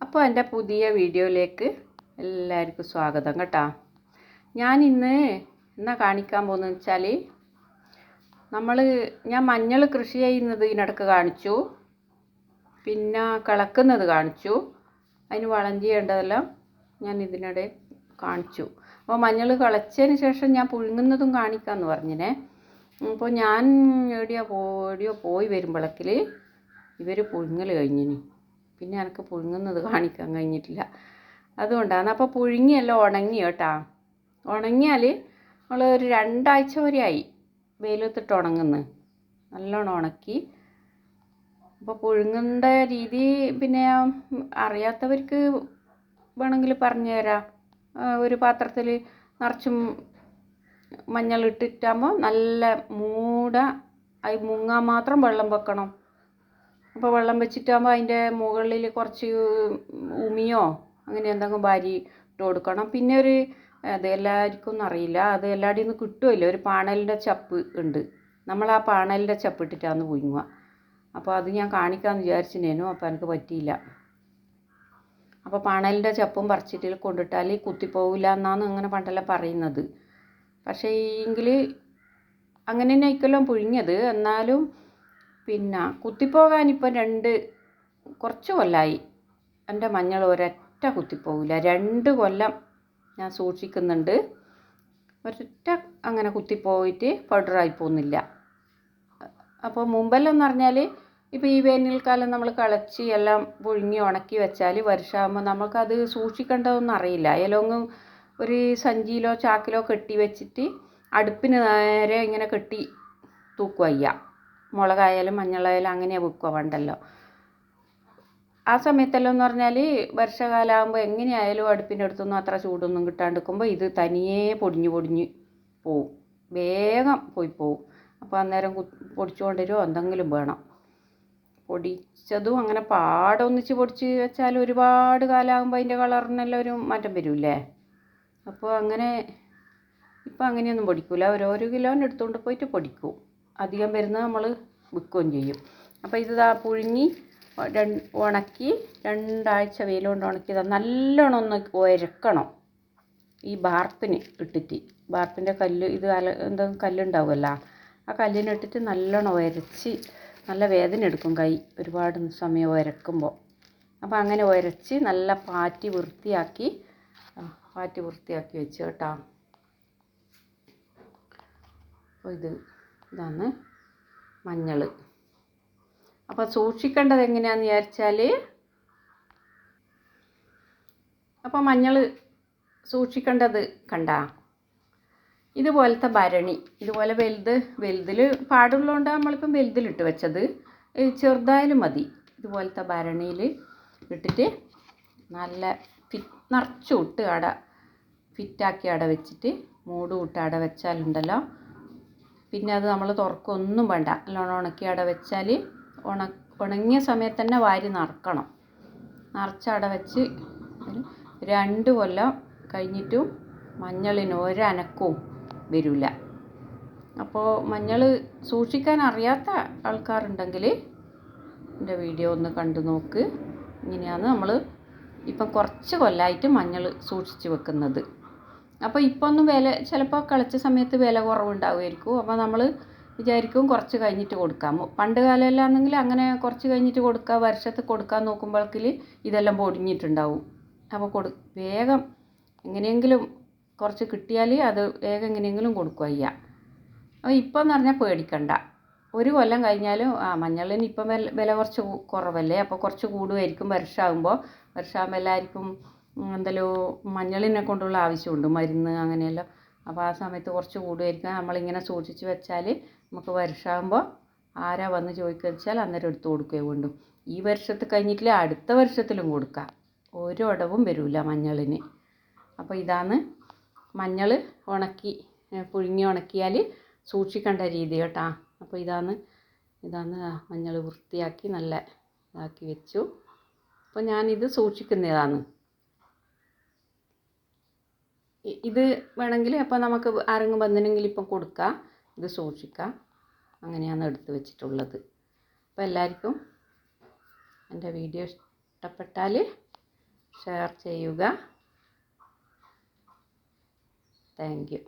അപ്പോൾ എന്റെ പുതിയ വീഡിയോയിലേക്ക് എല്ലാവർക്കും സ്വാഗതം കേട്ടോ. ഞാൻ ഇന്ന് എന്നാ കാണിക്കാൻ പോകുന്നത് വെച്ചാൽ നമ്മൾ ഞാൻ മഞ്ഞൾ കൃഷി ചെയ്യുന്നത് ഇതിനിടക്ക് കാണിച്ചു. പിന്നെ കിളക്കുന്നത് കാണിച്ചു. അതിന് വളം ചെയ്യേണ്ടതെല്ലാം ഞാൻ ഇതിനിടെ കാണിച്ചു. അപ്പോൾ മഞ്ഞൾ കിളച്ചതിന് ശേഷം ഞാൻ പുഴുങ്ങുന്നതും കാണിക്കാമെന്ന് പറഞ്ഞിനെ. അപ്പോൾ ഞാൻ എവിടെയോ പോ എവിടെയോ പോയി വരുമ്പോഴേക്കിൽ ഇവർ പുഴുങ്ങൽ കഴിഞ്ഞിനി. പിന്നെ എനിക്ക് പുഴുങ്ങുന്നത് കാണിക്കാൻ കഴിഞ്ഞിട്ടില്ല. അതുകൊണ്ടാണ്. അപ്പോൾ പുഴുങ്ങിയല്ല ഉണങ്ങി കേട്ടാ. ഉണങ്ങിയാൽ നമ്മൾ ഒരു രണ്ടാഴ്ച വരെ ആയി വെയിലത്തിട്ട് ഉണങ്ങുന്നു. നല്ലോണം ഉണക്കി. അപ്പോൾ പുഴുങ്ങേണ്ട രീതി പിന്നെ അറിയാത്തവർക്ക് വേണമെങ്കിൽ പറഞ്ഞു തരാം. ഒരു പാത്രത്തിൽ നിറച്ചും മഞ്ഞൾ ഇട്ടിട്ടാകുമ്പോൾ നല്ല മൂട അത് മുങ്ങാൻ മാത്രം വെള്ളം വെക്കണം. അപ്പോൾ വെള്ളം വെച്ചിട്ടാകുമ്പോൾ അതിന്റെ മുകളിൽ കുറച്ച് ഉമിയോ അങ്ങനെ എന്തെങ്കിലും വാരി ഇട്ട് കൊടുക്കണം. പിന്നെ ഒരു അത് എല്ലാവർക്കും ഒന്നും അറിയില്ല. അത് എല്ലാവരുടെയും നിന്ന് കിട്ടുമല്ലോ ഒരു പാണലിന്റെ ചപ്പ് ഉണ്ട്. നമ്മൾ ആ പാണലിന്റെ ചപ്പ് ഇട്ടിട്ടാണ് പുഴുങ്ങുക. അപ്പോൾ അത് ഞാൻ കാണിക്കാമെന്ന് വിചാരിച്ചിനേനു. അപ്പോൾ എനിക്ക് പറ്റിയില്ല. അപ്പോൾ പാണലിന്റെ ചപ്പും പറിച്ചിട്ട് കൊണ്ടിട്ടാൽ കുത്തിപ്പോവില്ല എന്നാണ് അങ്ങനെ പണ്ടല്ല പറയുന്നത്. പക്ഷേ എങ്കിൽ അങ്ങനെ തന്നെ ആയിക്കല്ലോ പുഴുങ്ങിയത്. എന്നാലും പിന്നെ കുത്തിപ്പോകാൻ ഇപ്പം രണ്ട് കുറച്ച് കൊല്ലമായി എന്റെ മഞ്ഞൾ ഒരൊറ്റ കുത്തിപ്പോവില്ല രണ്ട് കൊല്ലം ഞാൻ സൂക്ഷിക്കുന്നുണ്ട്. ഒരൊറ്റ അങ്ങനെ കുത്തിപ്പോയിട്ട് പൗഡറായി പോകുന്നില്ല. അപ്പോൾ മുമ്പെല്ലാം പറഞ്ഞാൽ ഇപ്പോൾ ഈ വേനൽക്കാലം നമ്മൾ കളച്ച് എല്ലാം പുഴുങ്ങി ഉണക്കി വെച്ചാൽ വർഷമാകുമ്പോൾ നമുക്കത് സൂക്ഷിക്കേണ്ടതൊന്നും അറിയില്ല. ഏലൊങ്ങും ഒരു സഞ്ചിയിലോ ചാക്കിലോ കെട്ടി വെച്ചിട്ട് അടുപ്പിന് നേരെ ഇങ്ങനെ കെട്ടി തൂക്കുക മുളകായാലും മഞ്ഞളായാലും അങ്ങനെയാണ് വെക്കുക പണ്ടല്ലോ. ആ സമയത്തെല്ലാം എന്ന് പറഞ്ഞാൽ വർഷകാലമാകുമ്പോൾ എങ്ങനെയായാലും അടുപ്പിന്റെ അടുത്തൊന്നും അത്ര ചൂടൊന്നും കിട്ടാണ്ടിരിക്കുമ്പോൾ ഇത് തനിയേ പൊടിഞ്ഞ് പൊടിഞ്ഞ് പോവും. വേഗം പോയി പോവും. അപ്പോൾ അന്നേരം പൊടിച്ചുകൊണ്ടിരുമോ എന്തെങ്കിലും വേണം. പൊടിച്ചതും അങ്ങനെ പാടെ ഒന്നിച്ച് പൊടിച്ച് വെച്ചാൽ ഒരുപാട് കാലമാകുമ്പോൾ അതിന്റെ കളറിനെല്ലാം ഒരു മാറ്റം വരില്ലേ? അപ്പോൾ അങ്ങനെ ഇപ്പം അങ്ങനെയൊന്നും പൊടിക്കില്ല ഓരോരോ കിലോന് എടുത്തുകൊണ്ട് പോയിട്ട് പൊടിക്കും. അധികം വരുന്നത് നമ്മൾ വിൽക്കുകയും ചെയ്യും. അപ്പോൾ ഇത് പുഴുങ്ങി ഉണക്കി രണ്ടാഴ്ച വെയിലുകൊണ്ട് ഉണക്കിയതാ നല്ലോണം ഒന്ന് ഉരക്കണം. ഈ ബാർപ്പിന് ഇട്ടിട്ട് ബാർപ്പിന്റെ കല്ല് ഇത് അല എന്താ കല്ലുണ്ടാവുമല്ലോ ആ കല്ലിനിട്ടിട്ട് നല്ലോണം ഉരച്ച് നല്ല വേദന എടുക്കും കൈ ഒരുപാട് സമയം ഉരക്കുമ്പോൾ. അപ്പോൾ അങ്ങനെ ഉരച്ച് നല്ല പാറ്റി വൃത്തിയാക്കി പാറ്റി വൃത്തിയാക്കി വെച്ച് കേട്ടോ. അപ്പോൾ ഇത് ഇതാണ് മഞ്ഞൾ അപ്പോൾ സൂക്ഷിക്കേണ്ടത് എങ്ങനെയാണെന്ന് വിചാരിച്ചാൽ അപ്പോൾ മഞ്ഞൾ സൂക്ഷിക്കേണ്ടത് കണ്ട? ഇതുപോലത്തെ ഭരണി ഇതുപോലെ വലുത് വലുതിൽ പാടുള്ളതുകൊണ്ട് നമ്മളിപ്പം വലുതിലിട്ട് വെച്ചത്. ചെറുതായാലും മതി. ഇതുപോലത്തെ ഭരണിയിൽ ഇട്ടിട്ട് നല്ല ഫിറ്റ് നിറച്ചു ഇട്ട് അട ഫിറ്റാക്കി അട വെച്ചിട്ട് മൂടും ഇട്ട് അട വെച്ചാലുണ്ടല്ലോ. പിന്നെ അത് നമ്മൾ തുറക്കൊന്നും വേണ്ട. നല്ലോണം ഉണക്കി അട വെച്ചാൽ ഉണ ഉണങ്ങിയ സമയത്ത് തന്നെ വാരി നിറക്കണം. നിറച്ച് അട വെച്ച് രണ്ട് കൊല്ലം കഴിഞ്ഞിട്ടും മഞ്ഞളിന് ഒരനക്കവും വരില്ല അപ്പോൾ മഞ്ഞൾ സൂക്ഷിക്കാൻ അറിയാത്ത ആൾക്കാരുണ്ടെങ്കിൽ എന്റെ വീഡിയോ ഒന്ന് കണ്ടു നോക്ക്. ഇങ്ങനെയാണ് നമ്മൾ ഇപ്പം കുറച്ച് കൊല്ലമായിട്ട് മഞ്ഞൾ സൂക്ഷിച്ച് വെക്കുന്നത്. അപ്പോൾ ഇപ്പോൾ ഒന്നും വില ചിലപ്പോൾ കളിച്ച സമയത്ത് വില കുറവുണ്ടാവുമായിരിക്കും. അപ്പോൾ നമ്മൾ വിചാരിക്കും കുറച്ച് കഴിഞ്ഞിട്ട് കൊടുക്കാം. പണ്ട് കാലമല്ലാന്നെങ്കിൽ അങ്ങനെ കുറച്ച് കഴിഞ്ഞിട്ട് കൊടുക്കുക വർഷത്ത് കൊടുക്കാൻ നോക്കുമ്പോഴേക്കിൽ ഇതെല്ലാം പൊടിഞ്ഞിട്ടുണ്ടാവും. അപ്പോൾ കൊടു വേഗം എങ്ങനെയെങ്കിലും കുറച്ച് കിട്ടിയാൽ അത് വേഗം എങ്ങനെയെങ്കിലും കൊടുക്കുക ചെയ്യുക അപ്പോൾ ഇപ്പം എന്ന് പറഞ്ഞാൽ പേടിക്കണ്ട. ഒരു കൊല്ലം കഴിഞ്ഞാലും ആ മഞ്ഞളിന് ഇപ്പം വില കുറച്ച് കുറവല്ലേ? അപ്പോൾ കുറച്ച് കൂടുമായിരിക്കും വർഷമാകുമ്പോൾ വർഷമാകുമ്പോൾ എല്ലാവർക്കും എന്തല്ലോ മഞ്ഞളിനെ കൊണ്ടുള്ള ആവശ്യമുണ്ട് മരുന്ന് അങ്ങനെയെല്ലാം. അപ്പോൾ ആ സമയത്ത് കുറച്ച് കൂടുമായിരിക്കും നമ്മളിങ്ങനെ സൂക്ഷിച്ച് വെച്ചാൽ നമുക്ക് വർഷമാകുമ്പോൾ ആരാ വന്ന് ചോദിക്കുക അന്നേരം എടുത്ത് കൊടുക്കുകയോ വേണ്ടു. ഈ വർഷത്ത് കഴിഞ്ഞിട്ടില്ല അടുത്ത വർഷത്തിലും കൊടുക്കാം. ഒരു ഇടവും വരില്ല മഞ്ഞളിന്. അപ്പോൾ ഇതാണ് മഞ്ഞൾ ഉണക്കി പുഴുങ്ങി ഉണക്കിയാൽ സൂക്ഷിക്കേണ്ട രീതി കേട്ടാ. അപ്പോൾ ഇതാണ് ഇതാണ് മഞ്ഞൾ വൃത്തിയാക്കി നല്ല ഇതാക്കി വെച്ചു. അപ്പോൾ ഞാനിത് സൂക്ഷിക്കുന്നതാണ്. ഇത് വേണമെങ്കിൽ അപ്പോൾ നമുക്ക് ആരെങ്കിലും വന്നിനെങ്കിൽ ഇപ്പം കൊടുക്കാം. ഇത് സൂക്ഷിക്കാം. അങ്ങനെയാണ് എടുത്ത് വെച്ചിട്ടുള്ളത്. അപ്പോൾ എല്ലാവർക്കും എന്റെ വീഡിയോ ഇഷ്ടപ്പെട്ടാൽ ഷെയർ ചെയ്യുക. Thank you.